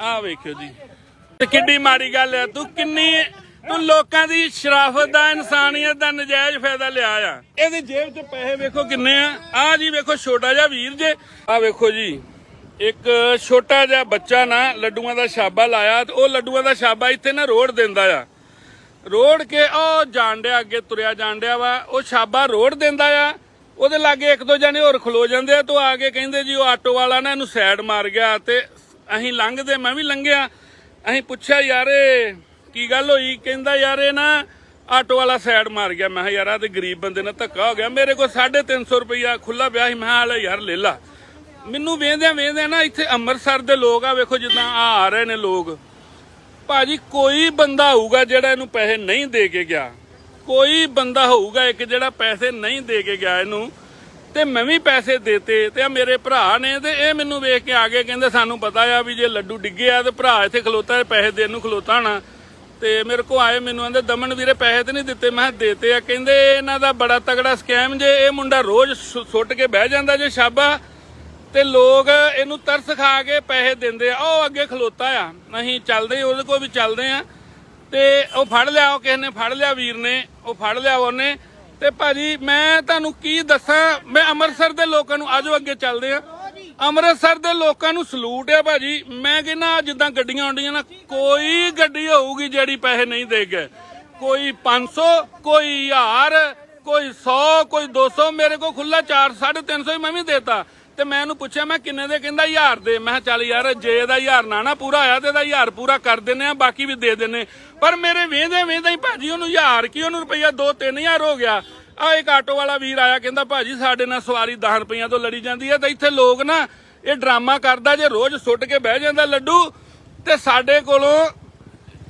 ਆਹ ਵੇਖਿਓ ਜੀ। ਤੇ ਕਿੱਡੀ ਮਾੜੀ ਗੱਲ ਹੈ ਤੂੰ ਕਿੰਨੀ, ਤੂੰ ਲੋਕਾਂ ਦੀ ਸ਼ਰਾਫਤ ਦਾ ਇਨਸਾਨੀਅਤ ਦਾ ਨਜਾਇਜ਼ ਫਾਇਦਾ ਲਿਆ ਆ। ਇਹਦੀ ਜੇਬ 'ਚ ਪੈਸੇ ਵੇਖੋ ਕਿੰਨੇ ਆ। ਆ ਜੀ ਵੇਖੋ ਛੋਟਾ ਜਿਹਾ ਵੀਰ ਜੇ। ਆ ਵੇਖੋ ਜੀ, ਇੱਕ ਛੋਟਾ ਜਿਹਾ ਬੱਚਾ ਨਾ, ਲੱਡੂਆਂ ਦਾ ਛਾਬਾ ਲਾਇਆ ਤੇ ਉਹ ਲੱਡੂਆਂ ਦਾ ਛਾਬਾ ਇੱਥੇ ਨਾ ਰੋੜ ਦਿੰਦਾ ਆ। ਰੋੜ ਕੇ ਉਹ ਜਾਣਦਿਆ ਅੱਗੇ ਤੁਰਿਆ ਜਾਣਦਿਆ ਵਾ। ਉਹ ਛਾਬਾ ਰੋੜ ਦਿੰਦਾ ਆ। ਉਹਦੇ ਲਾਗੇ ਇੱਕ ਦੋ ਜਣੇ ਹੋਰ ਖਲੋ ਜਾਂਦੇ ਆ ਤੋਂ ਆ ਕੇ ਕਹਿੰਦੇ ਜੀ, ਉਹ ਆਟੋ ਵਾਲਾ ਨਾ ਇਹਨੂੰ ਸਾਈਡ ਮਾਰ ਗਿਆ ਤੇ ਅਸੀਂ ਲੰਘਦੇ, ਮੈਂ ਵੀ ਲੰਘਿਆ। ਅਸੀਂ ਪੁੱਛਿਆ, ਯਾਰ, ਕੀ ਗੱਲ ਹੋਈ? ਕਹਿੰਦਾ, ਯਾਰ ਇਹ ਨਾ, ਆਟੋ ਵਾਲਾ ਸਾਈਡ ਮਾਰ ਗਿਆ। ਮੈਂ ਕਿਹਾ, ਯਾਰ ਆ ਤੇ ਗਰੀਬ ਬੰਦੇ ਨਾਲ ਧੱਕਾ ਹੋ ਗਿਆ। ਮੇਰੇ ਕੋਲ 350 ਰੁਪਇਆ ਖੁੱਲਾ ਪਿਆ ਸੀ। ਮੈਂ ਕਿਹਾ ਯਾਰ, ਲੈ ਲਾ। ਮੈਨੂੰ ਵੇਂਦਿਆਂ ਵੇਂਦਿਆਂ ਨਾ ਇੱਥੇ ਅੰਮ੍ਰਿਤਸਰ ਦੇ ਲੋਕ ਆ ਵੇਖੋ ਜਿੱਦਾਂ ਆ ਆ ਰਹੇ ਨੇ ਲੋਕ। ਭਾਜੀ, ਕੋਈ ਬੰਦਾ ਹੋਊਗਾ ਜਿਹੜਾ ਇਹਨੂੰ ਪੈਸੇ ਨਹੀਂ ਦੇ ਕੇ ਗਿਆ। ਕੋਈ ਬੰਦਾ ਹੋਊਗਾ ਇੱਕ ਜਿਹੜਾ ਪੈਸੇ ਨਹੀਂ ਦੇ ਕੇ ਗਿਆ ਇਹਨੂੰ। ਤੇ ਮੈਂ ਵੀ ਪੈਸੇ ਦੇਤੇ ਤੇ ਆ ਮੇਰੇ ਭਰਾ ਨੇ ਤੇ ਇਹ ਮੈਨੂੰ ਵੇਖ ਕੇ ਆ ਗਏ, ਕਹਿੰਦੇ ਸਾਨੂੰ ਪਤਾ ਆ ਵੀ ਜੇ ਲੱਡੂ ਡਿੱਗੇ ਆ ਤੇ ਭਰਾ ਇੱਥੇ ਖਲੋਤਾ ਹੈ, ਪੈਸੇ ਦੇਣ ਨੂੰ ਖਲੋਤਾ ਹੋਣਾ। ਤੇ ਮੇਰੇ ਕੋ ਆਏ, ਮੈਨੂੰ ਆਂਦੇ, ਦਮਨ ਵੀਰੇ, ਪੈਸੇ ਤੇ ਨਹੀਂ ਦਿੱਤੇ। ਮੈਂ ਕਿਹਾ, ਦੇਤੇ ਆ। ਕਹਿੰਦੇ, ਇਹਨਾਂ ਦਾ ਬੜਾ ਤਗੜਾ ਸਕੈਮ ਜੇ, ਇਹ ਮੁੰਡਾ ਰੋਜ਼ ਸੁ- ਸੁੱਟ ਕੇ ਬਹਿ ਜਾਂਦਾ ਜੇ ਸ਼ਾਬਾ। ਤੇ ਲੋਕ ਇਹਨੂੰ ਤਰਸ ਖਾ ਕੇ ਪੈਸੇ ਦਿੰਦੇ ਆ। ਉਹ ਅੱਗੇ ਖਲੋਤਾ ਆ। ਅਸੀਂ ਚੱਲਦੇ ਹੀ ਉਹਦੇ ਕੋਲ ਵੀ ਚੱਲਦੇ ਆ। ਤੇ ਉਹ ਫੜ ਲਿਆ, ਉਹ ਕਿਸੇ ਨੇ ਫੜ ਲਿਆ ਵੀਰ ਨੇ, ਉਹ ਫੜ ਲਿਆ ਉਹਨੇ। ਤੇ ਭਾਜੀ, ਮੈਂ ਤੁਹਾਨੂੰ ਕੀ ਦੱਸਾਂ? ਮੈਂ ਅੰਮ੍ਰਿਤਸਰ ਦੇ ਲੋਕਾਂ ਨੂੰ ਆਜੋ ਅੱਗੇ ਚੱਲਦੇ ਆ ਅੰਮ੍ਰਿਤਸਰ ਦੇ ਲੋਕਾਂ ਨੂੰ ਸਲੂਟ ਆ ਭਾਜੀ। ਮੈਂ ਕਹਿੰਦਾ ਜਿੱਦਾਂ ਗੱਡੀਆਂ ਆਉਂਦੀਆਂ ਨਾ, ਕੋਈ ਗੱਡੀ ਹੋਊਗੀ ਜਿਹੜੀ ਪੈਸੇ ਨਹੀਂ ਦੇ ਗਏ ਕੋਈ 500 ਕੋਈ 1000 ਕੋਈ 100 ਕੋਈ 200 ਮੇਰੇ ਕੋਲ ਖੁੱਲਾ 4 350 ਹੀ ਮੈਂ ਵੀ ਦੇਤਾ। ਤੇ ਮੈਂ ਉਹਨੂੰ ਪੁੱਛਿਆ, ਮੈਂ ਕਿੰਨੇ ਦੇ? ਕਹਿੰਦਾ 1000 ਦੇ। ਮੈਂ ਕਿਹਾ, ਚੱਲ ਯਾਰ, ਜੇ ਇਹਦਾ 1000 ਨਾ ਨਾ ਪੂਰਾ ਆਇਆ ਤੇ ਇਹਦਾ 1000 ਪੂਰਾ ਕਰ ਦਿੰਨੇ ਆ ਬਾਕੀ ਵੀ ਦੇ ਦਿੰਨੇ ਪਰ ਮੇਰੇ ਵੇਂਦੇ ਵੇਂਦੇ ਹੀ ਭਾਜੀ ਉਹਨੂੰ 1000 ਕੀ, ਉਹਨੂੰ ਰੁਪਈਆ 2 3000 ਹੋ ਗਿਆ। ਆ ਇੱਕ ਆਟੋ ਵਾਲਾ ਵੀਰ ਆਇਆ, ਕਹਿੰਦਾ, ਭਾਜੀ, ਸਾਡੇ ਨਾਲ ਸਵਾਰੀ 10 ਰੁਪਈਆ ਤੋਂ ਲੜੀ ਜਾਂਦੀ ਹੈ ਤੇ ਇੱਥੇ ਲੋਕ ਨਾ, ਇਹ ਡਰਾਮਾ ਕਰਦਾ, ਜੇ ਰੋਜ਼ ਸੁੱਟ ਕੇ ਬਹਿ ਜਾਂਦਾ ਲੱਡੂ, ਤੇ ਸਾਡੇ ਕੋਲੋਂ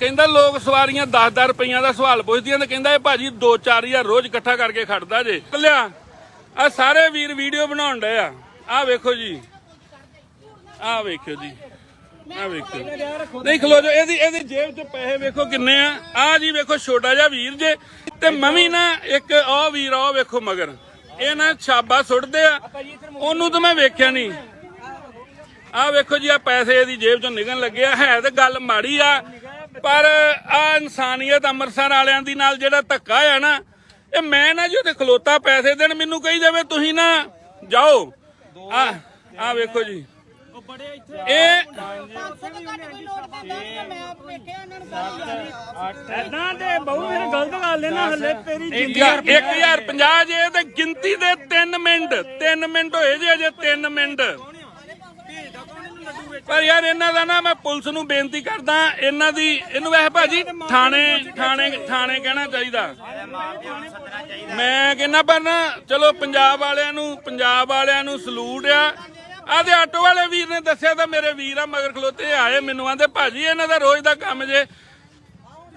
ਕਹਿੰਦਾ, ਲੋਕ ਸਵਾਰੀਆਂ 10-10 ਰੁਪਈਆਂ ਦਾ ਸਵਾਲ ਪੁੱਛਦੀਆਂ ਤੇ ਕਹਿੰਦਾ, ਇਹ ਭਾਜੀ 2-4000 ਰੋਜ਼ ਇਕੱਠਾ ਕਰਕੇ ਖੜਦਾ ਜੇ। ਲਿਆ ਆ ਸਾਰੇ ਵੀਰ ਵੀਡੀਓ ਬਣਾਉਣ ਡਏ ਆ। ਆਹ ਵੇਖੋ ਜੀ। ਆਹ ਵੇਖੋ ਜੀ। ਆ ਵੇਖੋ ਨਹੀਂ, ਖਲੋ ਜਾ ਇਹਦੀ ਇਹਦੀ ਜੇਬ 'ਚ ਪੈਸੇ ਵੇਖੋ ਕਿੰਨੇ ਆ। ਆ ਜੀ ਵੇਖੋ ਛੋਟਾ ਜਿਹਾ ਵੀਰ ਜੇ। ਤੇ ਮੈਂ ਨਾ ਇੱਕ ਆ ਵੀਰ ਆ ਵੇਖੋ ਮਗਰ। ਇਹ ਨਾ ਛਾਬਾ ਸੁੱਟਦੇ ਆ। ਉਹਨੂੰ ਤਾਂ ਮੈਂ ਵੇਖਿਆ ਨਹੀਂ। ਆ ਵੇਖੋ ਜੀ, ਆ ਪੈਸੇ ਇਹਦੀ ਜੇਬ ਚੋਂ ਨਿਕਲਣ ਲੱਗੇ ਹੈ ਤੇ ਗੱਲ ਮਾੜੀ ਆ, ਪਰ ਆ ਇਨਸਾਨੀਅਤ ਅੰਮ੍ਰਿਤਸਰ ਵਾਲਿਆਂ ਦੀ ਨਾਲ ਜਿਹੜਾ ਧੱਕਾ ਆ ਨਾ, ਇਹ ਮੈਂ ਨਾ ਜੀ ਉੱਥੇ ਖਲੋਤਾ ਪੈਸੇ ਦੇਣ, ਮੈਨੂੰ ਕਹੀ ਜਾਵੇ, ਤੁਸੀਂ ਨਾ ਜਾਓ। ਆ ਆ ਵੇਖੋ ਜੀ। ਇਹ ਐਦਾਂ ਦੇ ਬਹੁ ਗਲਤ ਗੱਲ ਹੈ ਨਾ ਹੱਲੇ ਤੇਰੀ ਇੱਕ ਹਜ਼ਾਰ- ਇੱਕ ਹਜ਼ਾਰ ਪੰਜਾਹ ਜੇ ਤੇ ਗਿਣਤੀ ਦੇ 3 ਮਿੰਟ 3 ਮਿੰਟ ਹੋਏ ਜੇ ਅਜੇ 3 ਮਿੰਟ। ਪਰ ਯਾਰ ਇਹਨਾਂ ਦਾ ਨਾ ਮੈਂ ਪੁਲਿਸ ਨੂੰ ਬੇਨਤੀ ਕਰਦਾ, ਇਹਨਾਂ ਦੀ ਇਹਨੂੰ ਵੈਸੇ ਭਾਜੀ ਥਾਣੇ ਥਾਣੇ ਥਾਣੇ ਕਹਿਣਾ ਚਾਹੀਦਾ। ਮੈਂ ਕਹਿੰਦਾ ਪਰ ਨਾ, ਚਲੋ ਪੰਜਾਬ ਵਾਲਿਆਂ ਨੂੰ ਪੰਜਾਬ ਵਾਲਿਆਂ ਨੂੰ ਸਲੂਟ ਆ। ਆਦੇ ਆਟੋ ਵਾਲੇ ਵੀਰ ਨੇ ਦੱਸਿਆ ਤਾਂ ਮੇਰੇ ਵੀਰ ਆ, ਮਗਰ ਖਲੋਤੇ ਆਏ ਮੈਨੂੰ, ਆਂਦੇ ਭਾਜੀ ਇਹਨਾਂ ਦਾ ਰੋਜ਼ ਦਾ ਕੰਮ ਜੇ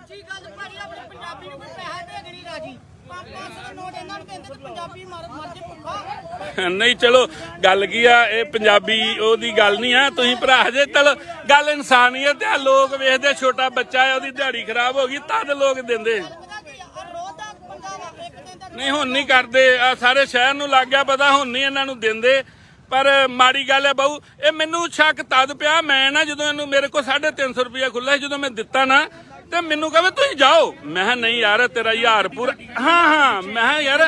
ਜੀ ਗੱਲ, ਭਾਜੀ, ਆਪਣੇ ਪੰਜਾਬੀ ਨੂੰ ਕੋਈ ਪੈਸਾ ਦੇ ਨਹੀਂ ਰਾਜੀ। ਨਹੀਂ, ਚਲੋ, ਗੱਲ ਕੀ ਆ, ਇਹ ਪੰਜਾਬੀ ਉਹਦੀ ਗੱਲ ਨਹੀਂ ਆ। ਤੁਸੀਂ ਭਰਾ ਜੇ, ਚਲ, ਗੱਲ ਇਨਸਾਨੀਅਤ ਆ। ਲੋਕ ਵੇਖਦੇ, ਛੋਟਾ ਬੱਚਾ ਆ, ਉਹਦੀ ਦਿਹਾੜੀ ਖਰਾਬ ਹੋ ਗਈ, ਤਦ ਲੋਕ ਦਿੰਦੇ। ਨਹੀਂ, ਹੁਣ ਨਹੀਂ ਕਰਦੇ। ਆ ਸਾਰੇ ਸ਼ਹਿਰ ਨੂੰ ਲੱਗ ਗਿਆ ਪਤਾ, ਹੁਣ ਨਹੀਂ ਇਹਨਾਂ ਨੂੰ ਦਿੰਦੇ। ਪਰ ਮਾੜੀ ਗੱਲ ਹੈ ਬਾਊ, ਇਹ ਮੈਨੂੰ ਸ਼ੱਕ ਤਦ ਪਿਆ, ਮੈਂ ਨਾ ਜਦੋਂ ਇਹਨੂੰ ਮੇਰੇ ਕੋਲ 350 ਰੁਪਇਆ ਖੁੱਲਾ ਸੀ, ਜਦੋਂ ਮੈਂ ਦਿੱਤਾ ਨਾ ਤੇ ਮੈਨੂੰ ਕਹਵੇ ਤੁਸੀਂ ਜਾਓ। ਮੈਂ ਕਿਹਾ, ਨਹੀਂ ਯਾਰ, ਤੇਰਾ ਹਜ਼ਾਰ ਪੂਰਾ ਹਾਂ ਹਾਂ, ਮੈਂ ਕਿਹਾ, ਯਾਰ,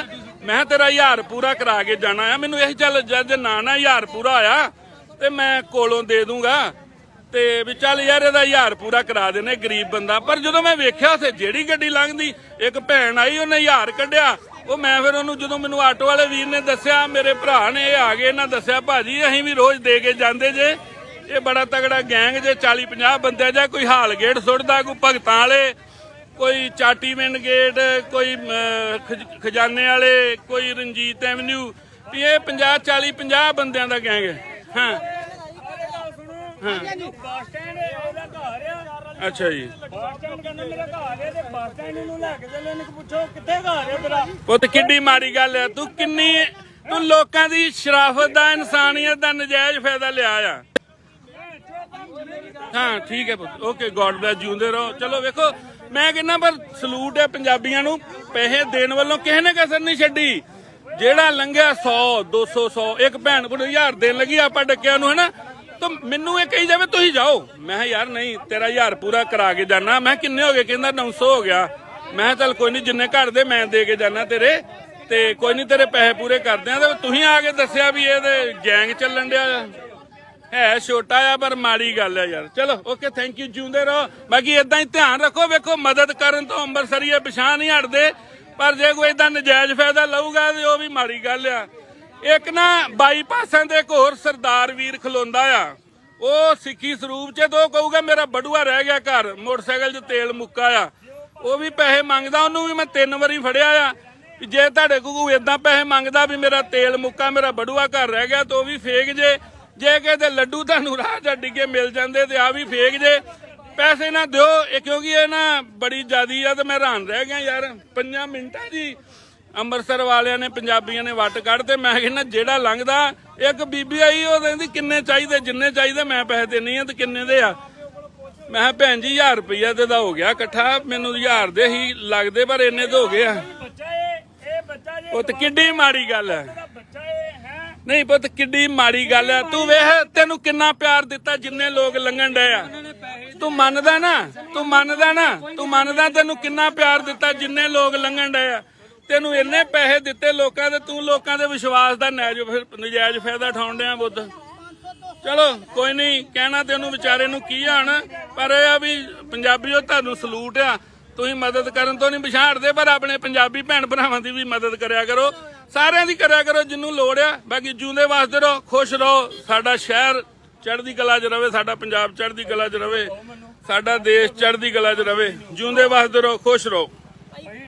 ਮੈਂ ਕਿਹਾ, ਤੇਰਾ ਹਜ਼ਾਰ ਪੂਰਾ ਕਰਾ ਕੇ ਜਾਣਾ ਆ। ਮੈਨੂੰ ਇਹੀ ਚੱਲ, ਜਦ ਨਾ ਨਾ ਹਜ਼ਾਰ ਪੂਰਾ ਆਇਆ, ਤੇ ਮੈਂ ਕੋਲੋਂ ਦੇ ਦੂੰਗਾ। ਤੇ ਵੀ ਚੱਲ ਯਾਰ, ਇਹਦਾ ਹਜ਼ਾਰ ਪੂਰਾ ਕਰਾ ਦੇਣੇ ਗਰੀਬ ਬੰਦਾ। ਪਰ ਜਦੋਂ ਮੈਂ ਵੇਖਿਆ ਉਥੇ ਜਿਹੜੀ ਗੱਡੀ ਲੰਘਦੀ, ਇੱਕ ਭੈਣ ਆਈ, ਉਹਨੇ ਹਜ਼ਾਰ ਕੱਢਿਆ। ਉਹ ਮੈਂ ਫਿਰ ਉਹਨੂੰ ਜਦੋਂ ਮੈਨੂੰ ਆਟੋ ਵਾਲੇ ਵੀਰ ਨੇ ਦੱਸਿਆ, ਮੇਰੇ ਭਰਾ ਨੇ ਆ ਗਏ, ਇਹਨਾਂ ਦੱਸਿਆ, ਭਾਜੀ, ਅਸੀਂ ਵੀ ਰੋਜ਼ ਦੇ ਕੇ ਜਾਂਦੇ ਜੇ। ਇਹ ਬੜਾ ਤਗੜਾ ਗੈਂਗ ਜੇ 40 50 ਬੰਦੇ ਜਾਂ ਕੋਈ ਹਾਲ ਗੇਟ ਸੁੱਟਦਾ, ਕੋਈ ਭਗਤਾਂ ਵਾਲੇ, ਕੋਈ ਚਾਟੀ ਚਾਟੀਵਿੰਡ ਗੇਟ, ਕੋਈ ਖਜ਼ਾਨੇ ਵਾਲੇ, ਕੋਈ ਰਣਜੀਤ ਐਵਨਿਊ, ਵੀ ਇਹ 50 40 50 ਬੰਦਿਆਂ ਦਾ ਗੈਂਗ ਹੈ। ਹਾਂ। ਬੱਸ ਸਟੈਂਡ ਇਹਦਾ ਘਰ ਆ ਅੱਛਾ ਜੀ। ਪੁੱਤ, ਕਿੱਡੀ ਮਾੜੀ ਗੱਲ ਹੈ। ਤੂੰ ਕਿੰਨੀ, ਤੂੰ ਲੋਕਾਂ ਦੀ ਸ਼ਰਾਫਤ ਦਾ ਇਨਸਾਨੀਅਤ ਦਾ ਨਜਾਇਜ਼ ਫਾਇਦਾ ਲਿਆ ਆ। ਹਾਂ ਠੀਕ ਹੈ ਪੁੱਤ। ਓਕੇ ਗੋਡ ਬlesਸ ਜਿਉਂਦੇ ਰਹੋ। ਚਲੋ ਵੇਖੋ ਮੈਂ ਕਹਿੰਦਾ ਪਰ ਸਲੂਟ ਹੈ ਪੰਜਾਬੀਆਂ ਨੂੰ। ਪੈਸੇ ਦੇਣ ਵੱਲੋਂ ਕਿਸੇ ਨੇ ਕਸਰ ਨਹੀਂ ਛੱਡੀ। ਜਿਹੜਾ ਲੰਘਿਆ 100 200 100 ਇੱਕ ਭੈਣ ਕੋਲ 1000 ਦੇਣ ਲੱਗੀ ਆਪਾਂ ਡੱਕਿਆ ਨੂੰ ਹਨਾ? ਤੂੰ ਮੈਨੂੰ ਇਹ ਕਹੀ ਜਾਵੇ ਤੁਸੀਂ ਜਾਓ। ਮੈਂ ਕਿਹਾ ਯਾਰ ਨਹੀਂ ਤੇਰਾ ਹਜ਼ਾਰ ਪੂਰਾ ਕਰਾ ਕੇ ਜਾਣਾ ਮੈਂ ਕਿਹਾ, ਕਿੰਨੇ ਹੋ ਗਏ? ਕਹਿੰਦਾ 900 ਹੋ ਗਿਆ। ਮੈਂ ਕਿਹਾ, ਚੱਲ ਕੋਈ ਨਹੀਂ ਜਿੰਨੇ ਘਰ ਦੇ ਮੈਂ ਦੇ ਕੇ ਜਾਣਾ ਤੇਰੇ। ਤੇ ਕੋਈ ਨਹੀਂ ਤੇਰੇ ਪੈਸੇ ਪੂਰੇ ਕਰਦੇ ਆ ਤੇ ਤੁਸੀਂ ਆ ਕੇ ਦੱਸਿਆ ਵੀ ਇਹਦੇ ਗੈਂਗ ਚੱਲਣ ਡਿਆ। ਹੈ ਛੋਟਾ ਆ ਪਰ ਮਾੜੀ ਗੱਲ ਆ ਯਾਰ। ਚਲੋ ਓਕੇ ਥੈਂਕ ਯੂ ਜਿਉਂਦੇ ਰਹੋ। ਬਾਕੀ ਇਦਾਂ ਹੀ ਧਿਆਨ ਰੱਖੋ, ਵੇਖੋ, ਮਦਦ ਕਰਨ ਤੋਂ ਅੰਮ੍ਰਿਤਸਰੀਏ ਪਛਾਣ ਨਹੀਂ ਹਟਦੇ, ਪਰ ਜੇ ਕੋਈ ਇਦਾਂ ਨਜਾਇਜ਼ ਫਾਇਦਾ ਲਊਗਾ ਤੇ ਉਹ ਵੀ ਮਾੜੀ ਗੱਲ ਆ। ਇੱਕ ਨਾ ਬਾਈਪਾਸਾਂ ਦੇ ਇੱਕ ਹੋਰ ਸਰਦਾਰ ਵੀਰ ਖਲੋਂਦਾ ਆ। ਉਹ ਸਿੱਖੀ ਸਰੂਪ ਚ ਦੋ ਕਹੂਗਾ, ਮੇਰਾ ਬੜੂਆ ਰਹਿ ਗਿਆ ਘਰ, ਮੋਟਰਸਾਈਕਲ 'ਚ ਤੇਲ ਮੁੱਕਾ ਆ। ਉਹ ਵੀ ਪੈਸੇ ਮੰਗਦਾ, ਉਹਨੂੰ ਵੀ ਮੈਂ ਤਿੰਨ ਵਾਰੀ ਫੜਿਆ ਆ ਜੇ ਤੁਹਾਡੇ ਕੋਲ ਇਦਾਂ ਪੈਸੇ ਮੰਗਦਾ ਵੀ ਮੇਰਾ ਤੇਲ ਮੁੱਕਾ, ਮੇਰਾ ਬੜੂਆ ਘਰ ਰਹਿ ਗਿਆ, ਤਾਂ ਉਹ ਵੀ ਫੇਕ ਜੇ। ਜੇ ਕਿਤੇ ਲੱਡੂ ਤੁਹਾਨੂੰ ਰਾਹ ਚ ਡਿੱਗੇ ਮਿਲ ਜਾਂਦੇ ਤੇ ਆ ਵੀ ਫੇਕ ਜੇ ਪੈਸੇ ਨਾ ਦਿਓ। ਇਹ ਕਿਉਂਕਿ ਇਹ ਨਾ ਬੜੀ ਜਿਆਦੀ ਆ ਤੇ ਮੈਂ ਹੈਰਾਨ ਰਹਿ ਗਿਆ ਯਾਰ। ਪੰਜਾਂ ਮਿੰਟਾਂ ਦੀ ਅੰਮ੍ਰਿਤਸਰ ਵਾਲਿਆਂ ਨੇ ਪੰਜਾਬੀਆਂ ਨੇ ਵੱਟ ਕੱਢ ਤੇ ਮੈਂ ਕਹਿੰਦਾ ਜਿਹੜਾ ਲੰਘਦਾ ਇੱਕ ਬੀਬੀ ਆਈ ਉਹ ਕਹਿੰਦੀ ਕਿੰਨੇ ਚਾਹੀਦੇ ਜਿੰਨੇ ਚਾਹੀਦੇ ਮੈਂ ਪੈਸੇ ਦੇਣੀ ਆ ਤੇ ਕਿੰਨੇ ਦੇ ਆ। ਮੈਂ ਕਿਹਾ ਭੈਣ ਜੀ 1000 ਰੁਪਈਆ ਤੇ ਦਾ ਹੋ ਗਿਆ ਇਕੱਠਾ ਮੈਨੂੰ 1000 ਦੇ ਹੀ ਲੱਗਦੇ ਪਰ ਇੰਨੇ ਤੇ ਹੋ ਗਏ ਆ। ਜੇ ਉਹ ਤੇ ਕਿੱਡੀ ਮਾੜੀ ਗੱਲ ਹੈ। ਨਹੀਂ ਪੁੱਤ, ਕਿੱਡੀ ਮਾੜੀ ਗੱਲ ਆ। ਤੂੰ ਵੇਖ, ਤੈਨੂੰ ਕਿੰਨਾ ਪਿਆਰ ਦਿੱਤਾ, ਜਿੰਨੇ ਲੋਕ ਲੰਘਣ ਡਏ ਆ। ਤੂੰ ਮੰਨਦਾ ਨਾ, ਤੂੰ ਮੰਨਦਾ ਨਾ, ਤੂੰ ਮੰਨਦਾ ਤੈਨੂੰ ਕਿੰਨਾ ਪਿਆਰ ਦਿੱਤਾ, ਜਿੰਨੇ ਲੋਕ ਲੰਘਣ ਡਏ ਆ। ਤੈਨੂੰ ਇੰਨੇ ਪੈਸੇ ਦਿੱਤੇ ਲੋਕਾਂ ਦੇ, ਤੂੰ ਲੋਕਾਂ ਦੇ ਵਿਸ਼ਵਾਸ ਦਾ ਨਜਾਇਜ਼ ਫਾਇਦਾ ਉਠਾਉਣ ਡਿਆ ਬੁੱਧ। ਚਲੋ, ਕੋਈ ਨਹੀਂ, ਕਹਿਣਾ ਤੇ ਉਹਨੂੰ ਵਿਚਾਰੇ ਨੂੰ ਕੀ ਆਣ, ਪਰ ਇਹ ਆ ਵੀ ਪੰਜਾਬੀਓ ਤੁਹਾਨੂੰ ਸਲੂਟ ਆ। ਤੁਸੀਂ ਮਦਦ ਕਰਨ ਤੋਂ ਨਹੀਂ ਵਿਛਾੜਦੇ, ਪਰ ਆਪਣੇ ਪੰਜਾਬੀ ਭੈਣ ਭਰਾਵਾਂ ਦੀ ਵੀ ਮਦਦ ਕਰਿਆ ਕਰੋ। ਸਾਰਿਆਂ ਦੀ ਕਰਿਆ ਕਰੋ ਜਿੰਨੂੰ ਲੋੜ ਆ। ਬਾਕੀ ਜੂੰਦੇ ਵਾਸਤੇ ਰਹੋ, ਖੁਸ਼ ਰਹੋ। ਸਾਡਾ ਸ਼ਹਿਰ ਚੜ੍ਹਦੀ ਕਲਾ 'ਚ ਰਵੇ, ਸਾਡਾ ਪੰਜਾਬ ਚੜ੍ਹਦੀ ਕਲਾ 'ਚ ਰਵੇ, ਸਾਡਾ ਦੇਸ਼ ਚੜ੍ਹਦੀ ਕਲਾ 'ਚ ਰਵੇ। ਜੂੰਦੇ ਵਾਸਤੇ ਰਹੋ, ਖੁਸ਼ ਰਹੋ।